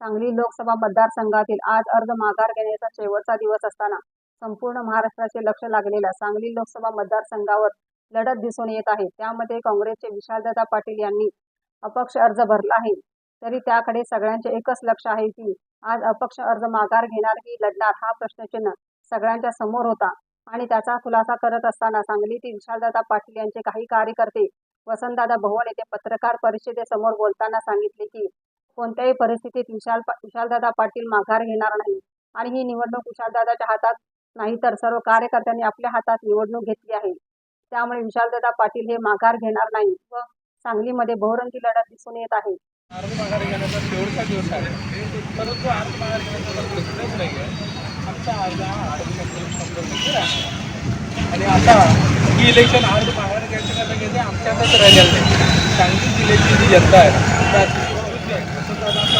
सांगली लोकसभा मतदारसंघातील आज अर्ज माघार घेण्याचा शेवटचा दिवस असताना संपूर्ण महाराष्ट्राचे लक्ष लागलेल्या सांगली लोकसभा मतदारसंघावर लढत दिसून येत आहे. त्यामध्ये काँग्रेसचे विशालदादा पाटील यांनी अपक्ष अर्ज भरला आहे. तरी त्याकडे सगळ्यांचे एकच लक्ष आहे की आज अपक्ष अर्ज माघार घेणार की लढणार हा प्रश्नचिन्ह सगळ्यांच्या समोर होता आणि त्याचा खुलासा करत असताना सांगलीतील विशालदादा पाटील यांचे काही कार्यकर्ते वसंतदादा भवन येथे पत्रकार परिषदेसमोर बोलताना सांगितले की कोणत्याही परिस्थितीत विशाल विशालदादा पाटील माघार घेणार नाही. आणि ही निवडणूक विशालदादाच्या हातात नाही तर सर्व कार्यकर्त्यांनी आपल्या हातात निवडणूक घेतली आहे. त्यामुळे विशालदादा पाटील हे माघार घेणार नाही व सांगलीमध्ये बहुरंगी लढत दिसून येत आहे. माघार घेण्याचा शेवटचा दिवस आहे. परंतु अर्ज माघार घेण्याचा प्रश्नच नाही आहे. आमचा अर्ज हा अर्ज आणि आता ही इलेक्शन अर्ज माघार घ्यायचं का घ्यायचं आमच्या राहिलेलं नाही. सांगली जिल्ह्याची जी जनता आहे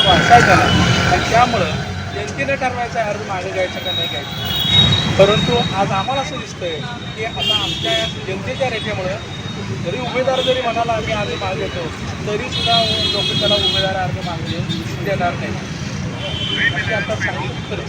वसंतदादांचा वारसा त्याला आणि त्यामुळं जनतेनं ठरवायचं अर्ज मागे घ्यायचं का नाही घ्यायचं परंतु आज आम्हाला असं दिसतंय की आता आमच्या जनतेच्या रेट्यामुळं जरी उमेदवार जरी म्हणाला आम्ही अर्ज मागे घेतो तरी सुद्धा लोक त्याला उमेदवार अर्ज मागे देणार नाही आता सांगितलं